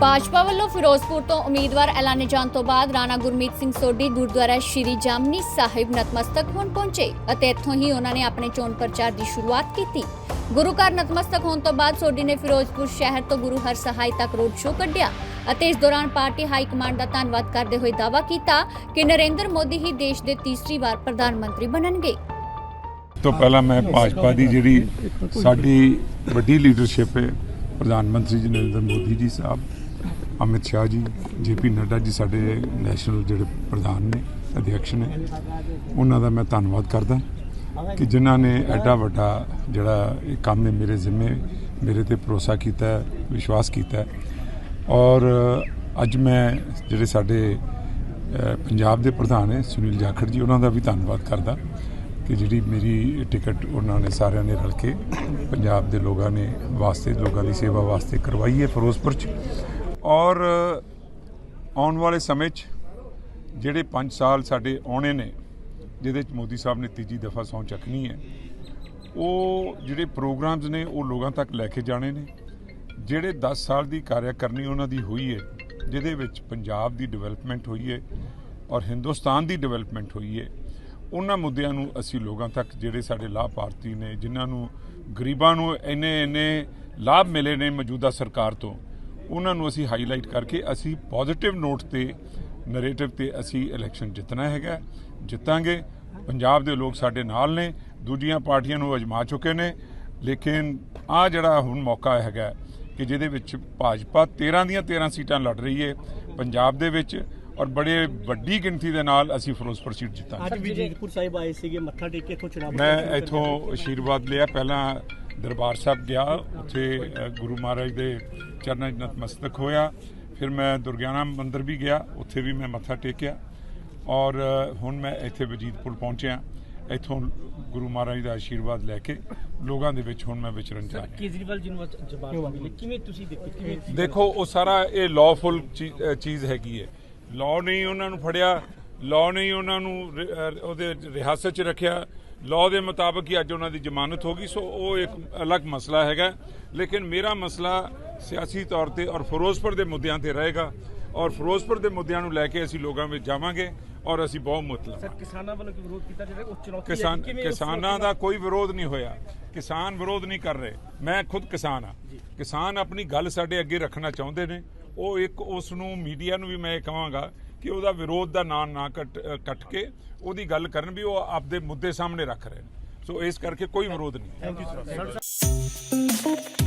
ਭਾਜਪਾ ਵੱਲੋਂ ਫਿਰੋਜ਼ਪੁਰ ਤੋਂ ਉਮੀਦਵਾਰ ਐਲਾਨੇ ਜਾਣ ਤੋਂ ਬਾਅਦ ਰਾਣਾ ਗੁਰਮੀਤ ਸਿੰਘ ਸੋਢੀ ਗੁਰਦੁਆਰਾ ਸ਼੍ਰੀ ਜਾਮਨੀ ਸਾਹਿਬ ਨਤਮਸਤਕ ਹੋਣ ਪਹੁੰਚੇ ਅਤੇ ਇੱਥੋਂ ਹੀ ਉਹਨਾਂ ਨੇ ਆਪਣੇ ਚੋਣ ਪ੍ਰਚਾਰ ਦੀ ਸ਼ੁਰੂਆਤ ਕੀਤੀ। ਗੁਰੂ ਘਰ ਨਤਮਸਤਕ ਹੋਣ ਤੋਂ ਬਾਅਦ ਸੋਢੀ ਨੇ ਫਿਰੋਜ਼ਪੁਰ ਸ਼ਹਿਰ ਤੋਂ ਗੁਰੂ ਹਰ ਸਹਾਇ ਤੱਕ ਰੋਡ ਸ਼ੋਅ ਕੱਢਿਆ ਅਤੇ ਇਸ ਦੌਰਾਨ ਪਾਰਟੀ ਹਾਈ ਕਮਾਂਡ ਦਾ ਧੰਨਵਾਦ ਕਰਦੇ ਹੋਏ ਦਾਅਵਾ ਕੀਤਾ ਕਿ ਨਰਿੰਦਰ ਮੋਦੀ ਹੀ ਦੇਸ਼ ਦੇ ਤੀਸਰੀ ਵਾਰ ਪ੍ਰਧਾਨ ਮੰਤਰੀ ਬਣਨਗੇ। ਤੋਂ ਪਹਿਲਾਂ ਮੈਂ ਭਾਜਪਾ ਦੀ ਜਿਹੜੀ ਸਾਡੀ ਵੱਡੀ ਲੀਡਰਸ਼ਿਪ ਹੈ, ਪ੍ਰਧਾਨ ਮੰਤਰੀ ਜੀ ਨਰਿੰਦਰ ਮੋਦੀ ਜੀ ਸਾਹਿਬ ਅਮਿਤ ਸ਼ਾਹ ਜੀ, ਜੇਪੀ ਨੱਡਾ ਜੀ ਸਾਡੇ ਨੈਸ਼ਨਲ ਜਿਹੜੇ ਪ੍ਰਧਾਨ ਨੇ ਅਧਿਕਸ਼ ਨੇ, ਉਹਨਾਂ ਦਾ ਮੈਂ ਧੰਨਵਾਦ ਕਰਦਾ ਕਿ ਜਿਨ੍ਹਾਂ ਨੇ ਐਡਾ ਵੱਡਾ ਜਿਹੜਾ ਇਹ ਕੰਮ ਹੈ ਮੇਰੇ ਜ਼ਿੰਮੇ, ਮੇਰੇ ਤੇ ਭਰੋਸਾ ਕੀਤਾ ਹੈ ਵਿਸ਼ਵਾਸ ਕੀਤਾ। ਹੈ ਔਰ ਅੱਜ ਮੈਂ ਜਿਹੜੇ ਸਾਡੇ ਪੰਜਾਬ ਦੇ ਪ੍ਰਧਾਨ ਹੈ ਸੁਨੀਲ ਜਾਖੜ ਜੀ, ਉਹਨਾਂ ਦਾ ਵੀ ਧੰਨਵਾਦ ਕਰਦਾ ਕਿ ਜਿਹੜੀ ਮੇਰੀ ਟਿਕਟ ਉਹਨਾਂ ਨੇ ਸਾਰਿਆਂ ਨੇ ਰਲ ਕੇ ਪੰਜਾਬ ਦੇ ਲੋਕਾਂ ਨੇ ਵਾਸਤੇ, ਲੋਕਾਂ ਦੀ ਸੇਵਾ ਵਾਸਤੇ ਕਰਵਾਈ ਹੈ, ਫਿਰੋਜ਼ਪੁਰ ਚ। ਔਰ ਆਉਣ ਵਾਲੇ ਸਮੇਂ 'ਚ ਜਿਹੜੇ 5 ਸਾਲ ਸਾਡੇ ਆਉਣੇ ਨੇ, ਜਿਹਦੇ ਚ ਮੋਦੀ ਸਾਹਿਬ ਨੇ ਤੀਜੀ ਦਫਾ ਸਹੁੰ ਚੱਕਣੀ ਹੈ, ਉਹ ਜਿਹੜੇ ਪ੍ਰੋਗਰਾਮਸ ਨੇ, ਉਹ ਲੋਕਾਂ ਤੱਕ ਲੈ ਕੇ ਜਾਣੇ ਨੇ। ਜਿਹੜੇ 10 ਸਾਲ ਦੀ ਕਾਰਿਆ ਕਰਨੀ ਉਹਨਾਂ ਦੀ ਹੋਈ ਹੈ, ਜਿਹਦੇ ਵਿੱਚ ਪੰਜਾਬ ਦੀ ਡਿਵੈਲਪਮੈਂਟ ਹੋਈ ਹੈ ਔਰ ਹਿੰਦੁਸਤਾਨ ਦੀ ਡਿਵੈਲਪਮੈਂਟ ਹੋਈ ਹੈ, ਉਹਨਾਂ ਮੁੱਦਿਆਂ ਨੂੰ ਅਸੀਂ ਲੋਕਾਂ ਤੱਕ ਜਿਹੜੇ ਸਾਡੇ ਲਾਭਪਾਤਰੀ ਨੇ, ਜਿਨ੍ਹਾਂ ਨੂੰ ਗਰੀਬਾਂ ਨੂੰ ਇੰਨੇ ਇੰਨੇ ਲਾਭ ਮਿਲੇ ਨੇ ਮੌਜੂਦਾ ਸਰਕਾਰ ਤੋਂ ਉਹਨਾਂ ਨੂੰ ਅਸੀਂ ਹਾਈਲਾਈਟ ਕਰਕੇ ਅਸੀਂ ਪੋਜ਼ਿਟਿਵ ਨੋਟ ਤੇ ਨੈਰੇਟਿਵ ਤੇ ਅਸੀਂ ਇਲੈਕਸ਼ਨ ਜਿੱਤਣਾ ਹੈਗਾ ਜਿੱਤਾਂਗੇ। ਪੰਜਾਬ ਦੇ ਲੋਕ ਸਾਡੇ ਨਾਲ ਨੇ। ਦੂਜੀਆਂ ਪਾਰਟੀਆਂ ਨੂੰ ਅਜਮਾ ਚੁੱਕੇ ਨੇ। ਲੇਕਿਨ ਆ ਜਿਹੜਾ ਹੁਣ ਮੌਕਾ ਹੈਗਾ ਕਿ ਜਿਹਦੇ ਵਿੱਚ ਭਾਜਪਾ 13 ਦੀਆਂ 13 ਸੀਟਾਂ ਲੜ ਰਹੀ ਹੈ ਪੰਜਾਬ ਦੇ ਵਿੱਚ ਔਰ ਬੜੇ ਵੱਡੀ ਗਿਣਤੀ ਦੇ ਨਾਲ ਅਸੀਂ ਫਿਰੋਜ਼ਪੁਰ ਸੀਟ ਜਿੱਤਾਂਗੇ। ਅੱਜ ਵਿਜੇਪੁਰ ਸਾਹਿਬ ਆਏ ਸੀਗੇ ਮੱਥਾ ਟੇਕ ਕੇ ਇੱਥੋਂ ਚੁਣਾਵ ਮੈਂ ਇੱਥੋਂ ਆਸ਼ੀਰਵਾਦ ਲਿਆ। ਪਹਿਲਾਂ ਦਰਬਾਰ ਸਾਹਿਬ ਗਿਆ ਉੱਥੇ ਗੁਰੂ ਮਹਾਰਾਜ ਦੇ ਚਰਨਾਂ 'ਚ ਨਤਮਸਤਕ ਹੋਇਆ। ਫਿਰ ਮੈਂ ਦੁਰਗਿਆਨਾ ਮੰਦਿਰ ਵੀ ਗਿਆ ਉੱਥੇ ਵੀ ਮੈਂ ਮੱਥਾ ਟੇਕਿਆ ਔਰ ਹੁਣ ਮੈਂ ਇੱਥੇ ਵਜੀਦਪੁਰ ਪਹੁੰਚਿਆ। ਇੱਥੋਂ ਗੁਰੂ ਮਹਾਰਾਜ ਦਾ ਆਸ਼ੀਰਵਾਦ ਲੈ ਕੇ ਲੋਕਾਂ ਦੇ ਵਿੱਚ ਹੁਣ ਮੈਂ ਵਿਚਰਨ ਜਾ ਰਿਹਾ। ਕੇਜਰੀਵਾਲ ਜੀ ਨੂੰ ਜਵਾਬ ਮਿਲੇ ਕਿਵੇਂ ਤੁਸੀਂ ਦੇਖੋ ਕਿਵੇਂ ਦੇਖੋ ਉਹ ਸਾਰਾ ਇਹ ਲਾਫੁਲ ਚੀਜ਼ ਹੈਗੀ ਹੈ। ਲਾਅ ਨਹੀਂ ਉਹਨਾਂ ਨੂੰ ਫੜਿਆ ਲਾਅ ਨਹੀਂ ਉਹਨਾਂ ਨੂੰ ਉਹਦੇ ਰਿਹਾਸਤ 'ਚ ਰੱਖਿਆ। ਲਾਅ ਦੇ ਮੁਤਾਬਕ ਹੀ ਅੱਜ ਉਹਨਾਂ ਦੀ ਜ਼ਮਾਨਤ ਹੋ ਗਈ। ਸੋ ਉਹ ਇੱਕ ਅਲੱਗ ਮਸਲਾ ਹੈਗਾ। ਲੇਕਿਨ ਮੇਰਾ ਮਸਲਾ ਸਿਆਸੀ ਤੌਰ ਤੇ ਔਰ ਫਿਰੋਜ਼ਪੁਰ ਦੇ ਮੁੱਦਿਆਂ ਤੇ ਰਹੇਗਾ। ਔਰ ਫਿਰੋਜ਼ਪੁਰ ਦੇ ਮੁੱਦਿਆਂ ਨੂੰ ਲੈ ਕੇ ਅਸੀਂ ਲੋਕਾਂ ਵਿੱਚ ਜਾਵਾਂਗੇ ਔਰ ਅਸੀਂ ਬਹੁਤ ਮੁੱਤ ਸਰ ਕਿਸਾਨਾਂ ਵੱਲੋਂ ਕੀ ਵਿਰੋਧ ਕੀਤਾ ਜਿਹੜਾ ਉਹ ਚੁਣੌਤੀ ਕਿਸਾਨ ਕਿਸਾਨਾਂ ਦਾ ਕੋਈ ਵਿਰੋਧ ਨਹੀਂ ਹੋਇਆ। ਕਿਸਾਨ ਵਿਰੋਧ ਨਹੀਂ ਕਰ ਰਹੇ। ਮੈਂ ਖੁਦ ਕਿਸਾਨ ਆ ਕਿਸਾਨ ਆਪਣੀ ਗੱਲ ਸਾਡੇ ਅੱਗੇ ਰੱਖਣਾ ਚਾਹੁੰਦੇ ਨੇ। ਉਹ ਇੱਕ ਉਸ ਨੂੰ ਮੀਡੀਆ ਨੂੰ ਵੀ ਮੈਂ ਇਹ ਕਹਾਂਗਾ ਕਿ ਉਹਦਾ ਵਿਰੋਧ ਦਾ ਨਾਂ ਨਾ ਕੱਟ ਕੇ ਉਹਦੀ ਗੱਲ ਕਰਨ ਵੀ ਉਹ ਆਪਦੇ ਮੁੱਦੇ ਸਾਹਮਣੇ ਰੱਖ ਰਹੇ ਨੇ। ਸੋ ਇਸ ਕਰਕੇ ਕੋਈ ਵਿਰੋਧ ਨਹੀਂ ਥੈਂਕ ਯੂ ਸਰ